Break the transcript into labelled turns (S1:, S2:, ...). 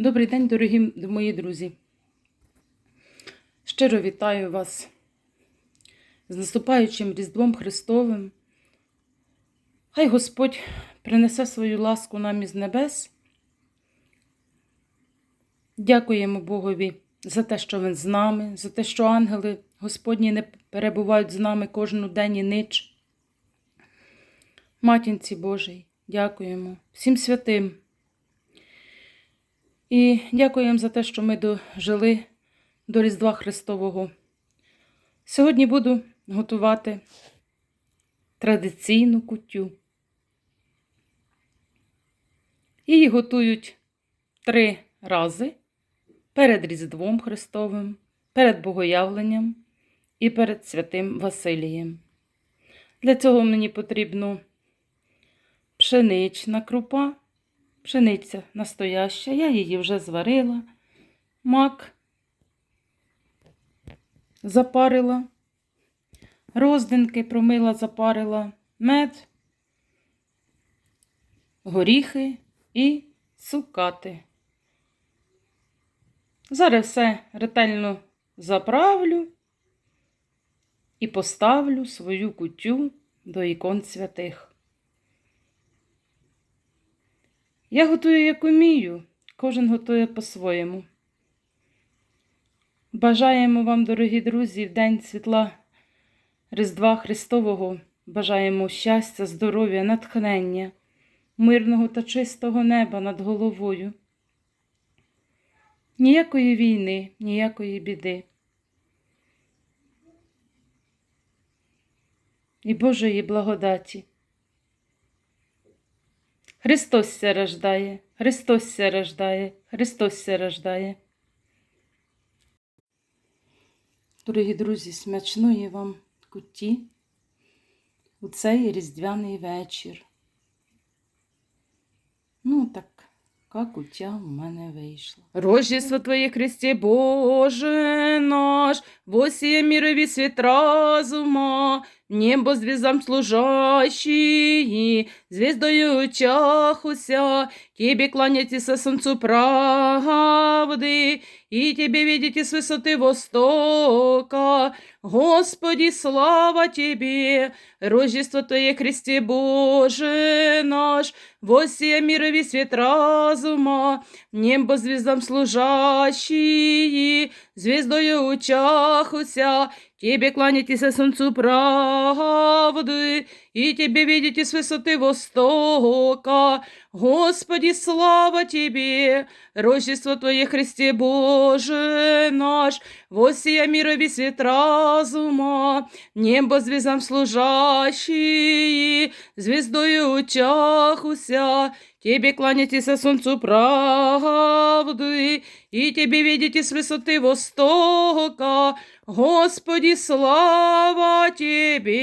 S1: Добрий день, дорогі мої друзі. Щиро вітаю вас з наступаючим Різдвом Христовим. Хай Господь принесе свою ласку нам із небес. Дякуємо Богові за те, що Він з нами, за те, що ангели Господні не перебувають з нами кожну день і ніч. Матінці Божій, дякуємо всім святим. І дякуємо за те, що ми дожили до Різдва Христового. Сьогодні буду готувати традиційну кутю. Її готують три рази перед Різдвом Христовим, перед Богоявленням і перед Святим Василієм. Для цього мені потрібно пшенична крупа. Пшениця настояща, я її вже зварила, мак запарила, роздинки промила, запарила, мед, горіхи і цукати. Зараз все ретельно заправлю і поставлю свою кутю до ікон святих. Я готую, як умію, кожен готує по-своєму. Бажаємо вам, дорогі друзі, в День світла Різдва Христового. Бажаємо щастя, здоров'я, натхнення, мирного та чистого неба над головою. Ніякої війни, ніякої біди. І Божої благодаті. Христос ся рождає, Христос ся рождає, Христос ся рождає. Дорогі друзі, смачної вам куті у цей різдвяний вечір. Ну, така кутя в мене вийшла. Рождество Твоє, Христе Боже наш, восія мирові світ разума, небо звездам служащие, звездою чахуся, Тебе кланяйтесь солнцу правды, и Тебе видите с высоты востока. Господи, слава Тебе, Рождество Твое, Христе Боже наш, восия мирови свет разума, небо звездам служащие, звездою чахуся, Тебе кланяйтесь солнцу правды, и Тебе видите с высоты востока. Господи, слава Тебе, Рождество Твое, Христе Боже наш, восия мирови свет разума, небо звездам служащие, звездою чахуся, Тебе кланяйтесь солнцу правды, и Тебе видите с высоты востока. Господи, слава Тебе!